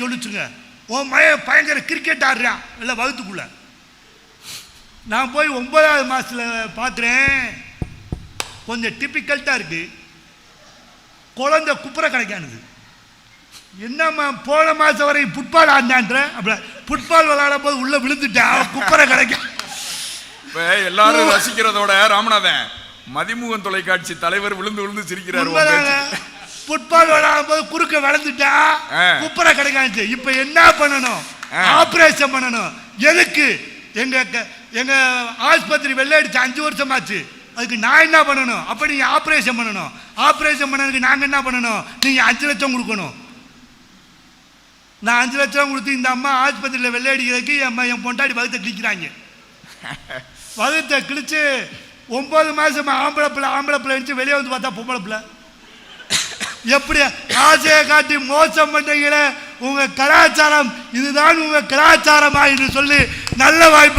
சொல்லிச்சுங்க. உன் மய பயங்கர கிரிக்கெட் ஆடுறான் இல்லை வகுத்துக்குள்ள. நான் போய் ஒன்பதாவது மாசத்துல பார்க்குறேன் கொஞ்சம் டிப்பிக்கல்ட்டாக இருக்கு. குழந்தை குப்புற கிடைக்கானுது. என்னம்மா போன மாதம் வரை ஃபுட்பால் ஆடினான்ற? அப்படி ஃபுட்பால் விளையாடும் போது உள்ளே விழுந்துட்டேன் குப்புற கிடைக்க. இப்ப எல்லாரும் ரசிக்கிறதோட ராமநாதன் மதிமுகன் தொலைக்காட்சி தலைவர் விழுந்து விழுந்து சிரிக்கிறாரு. ஃபுட்பால் விளையாடும் போது குறுக்க விளைஞ்சிட்டா ஆ. குப்புற கிடைக்காச்சு இப்போ என்ன பண்ணணும். ஆபரேஷன் பண்ணணும். எதுக்கு? எங்க எங்க ஆஸ்பத்திரி வெள்ளை அடிச்சு அஞ்சு வருஷம் ஆச்சு அதுக்கு நான் என்ன பண்ணணும்? அப்ப நீங்க ஆபரேஷன் பண்ணணும். ஆபரேஷன் பண்ணதுக்கு நாங்க என்ன பண்ணணும்? நீங்க அஞ்சு லட்சம் கொடுக்கணும். நான் அஞ்சு லட்சம் கொடுத்து இந்த அம்மா ஆஸ்பத்திரியில் வெள்ளை அடிக்கிறதுக்கு என் அம்மா என் பொண்டாடி வகுத்தை கிழிக்கிறாங்க. வகுத்தை கிழிச்சு ஒன்பது மாசம் ஆம்பளை பிள்ளை ஆம்பளை பிள்ளை வெளியே வந்து பார்த்தா பொம்பளை பிள்ளை. எப்படி ஆசையை காட்டி மோசம் பண்றீங்களே? உங்க கலாச்சாரம் இதுதான் உங்க கலாச்சாரமா என்று சொல்லி நல்ல வாய்ப்பு